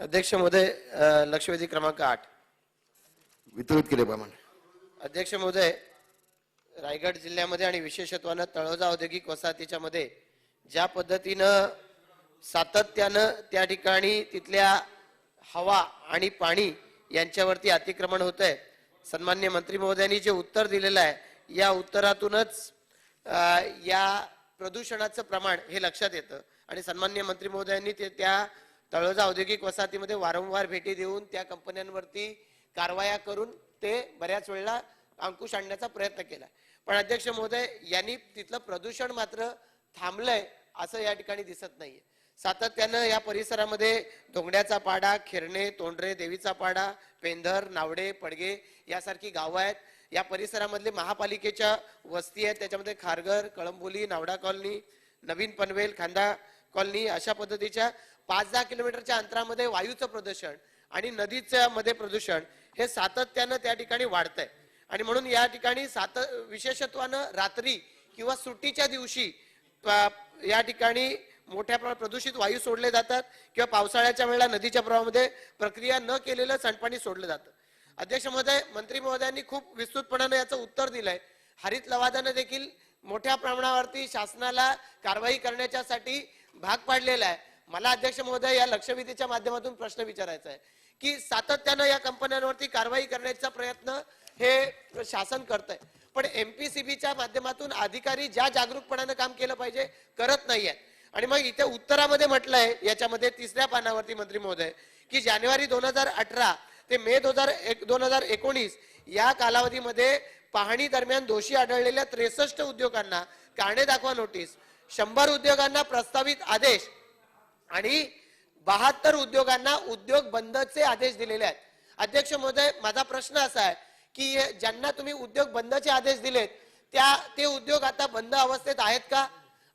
अध्यक्ष महोदय लक्षवेधी क्रमांक आठ. वितरित केले प्रमाणे. अध्यक्ष महोदय रायगड जिल्ह्यामध्ये आणि विशेषत्वानं तळोजा औद्योगिक वसाहतीच्या मध्ये ज्या पद्धतीनं सातत्यानं त्या ठिकाणी तिथल्या हवा आणि पाणी यांच्यावरती अतिक्रमण होत आहे सन्मान्य मंत्री महोदयांनी जे उत्तर दिलेलं आहे या उत्तरातूनच या प्रदूषणाचं प्रमाण हे लक्षात येतं. आणि सन्मान्य मंत्री महोदयांनी ते त्या तळोजा औद्योगिक वसाहतीमध्ये वारंवार भेटी देऊन त्या कंपन्यांवरती कारवाया करून ते बऱ्याच वेळेला अंकुश आणण्याचा प्रयत्न केला. पण अध्यक्ष महोदय यांनी तिथलं प्रदूषण मात्र थांबलंय असं या ठिकाणी दिसत नाहीये. सातत्यानं या परिसरामध्ये धोंगड्याचा पाडा खिरणे तोंडरे देवीचा पाडा पेंधर नावडे पडगे यासारखी गावं आहेत. या परिसरामधले महापालिकेच्या वस्ती आहेत. त्याच्यामध्ये खारघर कळंबोली नावडा कॉलनी नवीन पनवेल खांदा कॉलनी अशा पद्धतीच्या पाच दहा किलोमीटरच्या अंतरामध्ये वायूचं प्रदूषण आणि नदीच्या मध्ये प्रदूषण हे सातत्यानं त्या ठिकाणी वाढतंय. आणि म्हणून या ठिकाणी सात विशेषत्वानं रात्री किंवा सुट्टीच्या दिवशी या ठिकाणी मोठ्या प्रमाणात प्रदूषित वायू सोडले जातात किंवा पावसाळ्याच्या वेळेला नदीच्या प्रवाहामध्ये प्रक्रिया न केलेलं सांडपाणी सोडलं जातं. अध्यक्ष महोदय मंत्री महोदयांनी खूप विस्तृतपणाने याचं उत्तर दिलंय. हरित लवादानं देखील मोठ्या प्रमाणावरती शासनाला कारवाई करण्याच्यासाठी भाग पाडलेला आहे. मला अध्यक्ष महोदय या लक्षवेधीच्या माध्यमातून प्रश्न विचारायचा आहे. की सातत्यानं या कंपन्यांवरती कारवाई करण्याचा प्रयत्न हे शासन करत आहे पण एमपीसीबीच्या माध्यमातून अधिकारी ज्या जागरूकपणानं काम केलं पाहिजे करत नाहीये आणि मग इथे उत्तरामध्ये म्हटलंय याच्यामध्ये तिसऱ्या पानावरती मंत्री महोदय की जानेवारी दोन हजार अठरा ते मे दोन हजार एक दोन हजार एकोणीस या कालावधीमध्ये पाहणी दरम्यान दोषी आढळलेल्या त्रेसष्ट उद्योगांना कारणे दाखवा नोटीस शंभर उद्योगांना प्रस्तावित आदेश आणि बहात्तर उद्योगांना उद्योग बंदचे आदेश दिलेले आहेत. अध्यक्ष महोदय माझा प्रश्न असा आहे की ज्यांना तुम्ही उद्योग बंदचे आदेश दिलेत त्या ते उद्योग आता बंद अवस्थेत आहेत का?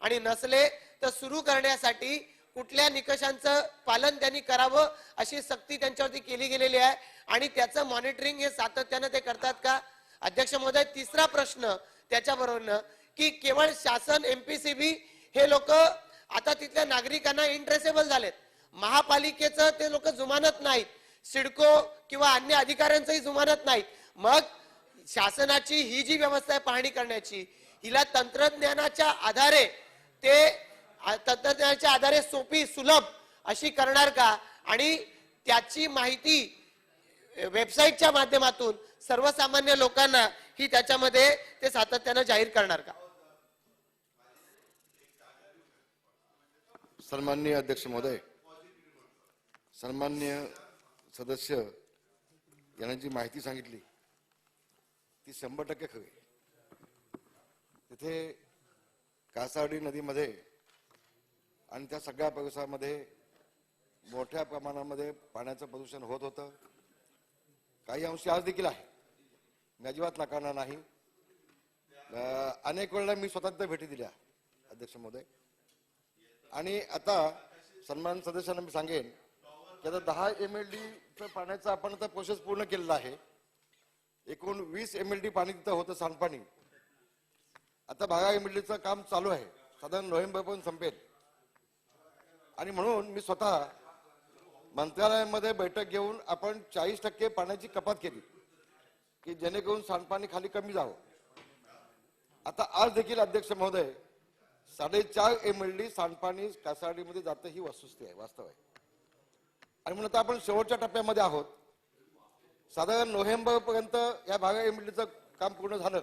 आणि नसले तर सुरू करण्यासाठी कुठल्या निकषांचं पालन त्यांनी करावं अशी सक्ती त्यांच्यावरती केली गेलेली आहे आणि त्याचं मॉनिटरिंग हे सातत्यानं ते करतात का? अध्यक्ष महोदय तिसरा प्रश्न त्याच्याबरोबर की केवळ शासन एमपीसीबी हे लोक आता तिथल्या नागरिकांना इंटरेसेबल झालेत. महापालिकेचं ते लोक जुमानत नाहीत. सिडको किंवा अन्य अधिकाऱ्यांचंही जुमानत नाहीत. मग शासनाची ही जी व्यवस्था आहे पाहणी करण्याची हिला तंत्रज्ञानाच्या आधारे ते तंत्रज्ञानाच्या आधारे सोपी सुलभ अशी करणार का? आणि त्याची माहिती वेबसाईटच्या माध्यमातून सर्वसामान्य लोकांना ही त्याच्यामध्ये ते सातत्यानं जाहीर करणार का? सन्माननीय अध्यक्ष महोदय सन्मान्य सदस्य यांना जी माहिती सांगितली. ती शंभर टक्के खरी तिथे कासारडी नदीमध्ये आणि त्या सगळ्या परिसरामध्ये मोठ्या प्रमाणामध्ये पाण्याचं प्रदूषण होत होतं. काही अंशी आज देखील आहे. मी अजिबात नाकारणार नाही. अनेक वेळेला मी स्वतः भेटी दिल्या अध्यक्ष महोदय. आणि आता सन्मान सदस्यांना मी सांगेन की आता दहा एम एल डी पाण्याचा आपण आता प्रोसेस पूर्ण केलेला आहे. एकूण वीस एम एल डी पाणी तिथं होतं सांडपाणी. आता बारा एम एल डीचं काम चालू आहे. साधारण नोव्हेंबर पण संपेल. आणि म्हणून मी स्वतः मंत्रालयामध्ये बैठक घेऊन आपण चाळीस टक्के पाण्याची कपात केली की जेणेकरून सांडपाणी खाली कमी जावं. आता आज देखील अध्यक्ष महोदय साडेचार एम एल डी सांडपाणी कासारडीमध्ये जातं ही वस्तुस्थिती आहे वास्तव आहे. आणि म्हणून आता आपण शेवटच्या टप्प्यामध्ये आहोत. साधारण नोव्हेंबरपर्यंत या भागा एम एल डीचं काम पूर्ण झालं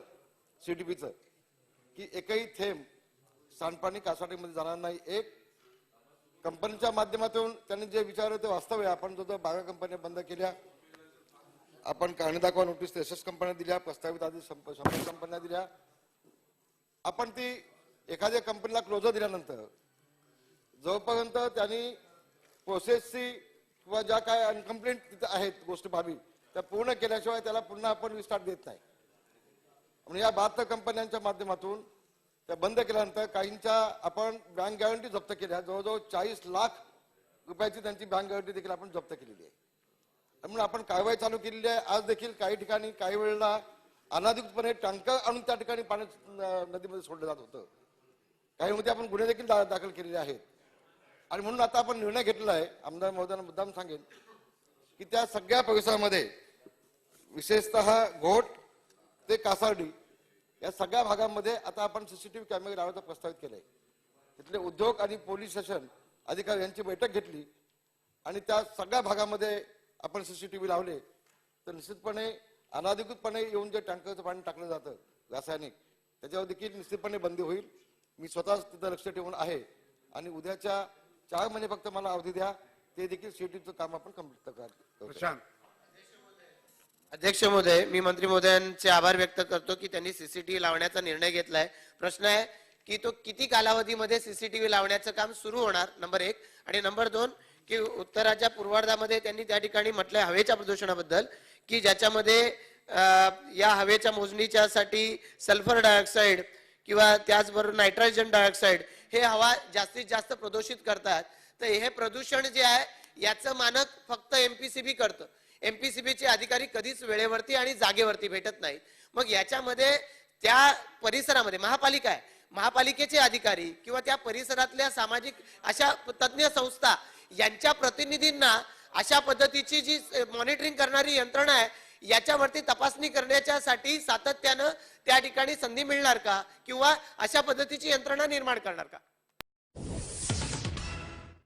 सी डी पीचं की एकही थेंब सांडपाणी कासारडीमध्ये जाणार नाही. एक कंपनीच्या माध्यमातून त्यांनी जे विचारलं ते वास्तव आहे. आपण जो बागा कंपन्या बंद केल्या आपण कारणे दाखवा नोटीस एस कंपन्या दिल्या प्रस्तावित आधी संप संपर्क कंपन्या दिल्या. आपण ती एखाद्या कंपनीला क्लोजर दिल्यानंतर जोपर्यंत त्यांनी प्रोसेसची किंवा ज्या काय अनकम्प्लेंट तिथं आहेत गोष्टी भावी त्या पूर्ण केल्याशिवाय त्याला पुन्हा आपण विस्तार देत नाही. म्हणजे या बहात्तर कंपन्यांच्या माध्यमातून त्या बंद केल्यानंतर काहींच्या आपण बँक गॅरंटी जप्त केल्या जवळजवळ चाळीस लाख रुपयाची त्यांची बँक गॅरंटी देखील आपण जप्त केलेली आहे. म्हणून आपण कारवाई चालू केलेली आहे. आज देखील काही ठिकाणी काही वेळेला अनाधिकृतपणे टँकर आणून त्या ठिकाणी पाणी नदीमध्ये सोडलं जात होतं. काहीमध्ये आपण गुन्हे देखील दा- दाखल केलेले आहेत. आणि म्हणून आता आपण निर्णय घेतलेला आहे आमदार महोदयांना मुद्दाम सांगेन की त्या सगळ्या परिसरामध्ये विशेषतः घोट ते कासार्डी या सगळ्या भागांमध्ये आता आपण सीसीटीव्ही कॅमेरे लावायचा प्रस्तावित आहे तिथले उद्योग आणि पोलीस स्टेशन अधिकारी यांची बैठक घेतली आणि त्या सगळ्या भागामध्ये आपण सीसीटीव्ही लावले तर निश्चितपणे अनाधिकृतपणे येऊन जे टँकरचं पाणी टाकलं जातं रासायनिक त्याच्यावर देखील निश्चितपणे बंदी होईल. मी स्वतःच तिथं लक्ष ठेवून आहे. आणि उद्याच्या चार महिने फक्त मला अवधी द्या ते देखील सीटीचं काम आपण कंप्लीट प्रशांत. अध्यक्ष महोदय मी मंत्री महोदयांचे आभार व्यक्त करतो की त्यांनी सीसीटीव्ही लावण्याचा निर्णय घेतलाय. प्रश्न आहे की तो किती कालावधीमध्ये सीसीटीव्ही लावण्याचं काम सुरू होणार? नंबर एक. आणि नंबर दोन की उत्तराच्या पूर्वार्धामध्ये त्यांनी त्या ठिकाणी म्हटलंय हवेच्या प्रदूषणाबद्दल की ज्याच्यामध्ये अं, या हवेच्या मोजणीच्यासाठी सल्फर डायऑक्साईड किंवा त्याचबरोबर नायट्रोजन डायऑक्साईड हे हवा जास्तीत जास्त प्रदूषित करतात. तर हे प्रदूषण जे आहे याचं मानक फक्त एमपीसीबी करतं. एमपीसीबीचे अधिकारी कधीच वेळेवरती आणि जागेवरती भेटत नाहीत. मग याच्यामध्ये त्या परिसरामध्ये महापालिका आहे. महापालिकेचे अधिकारी किंवा त्या परिसरातल्या सामाजिक अशा तज्ज्ञ संस्था यांच्या प्रतिनिधींना अशा पद्धतीची जी मॉनिटरिंग करणारी यंत्रणा आहे याच्यावरती तपासणी करण्याच्यासाठी सातत्यानं त्या ठिकाणी संधी मिळणार का? किंवा अशा पद्धतीची यंत्रणा निर्माण करणार का?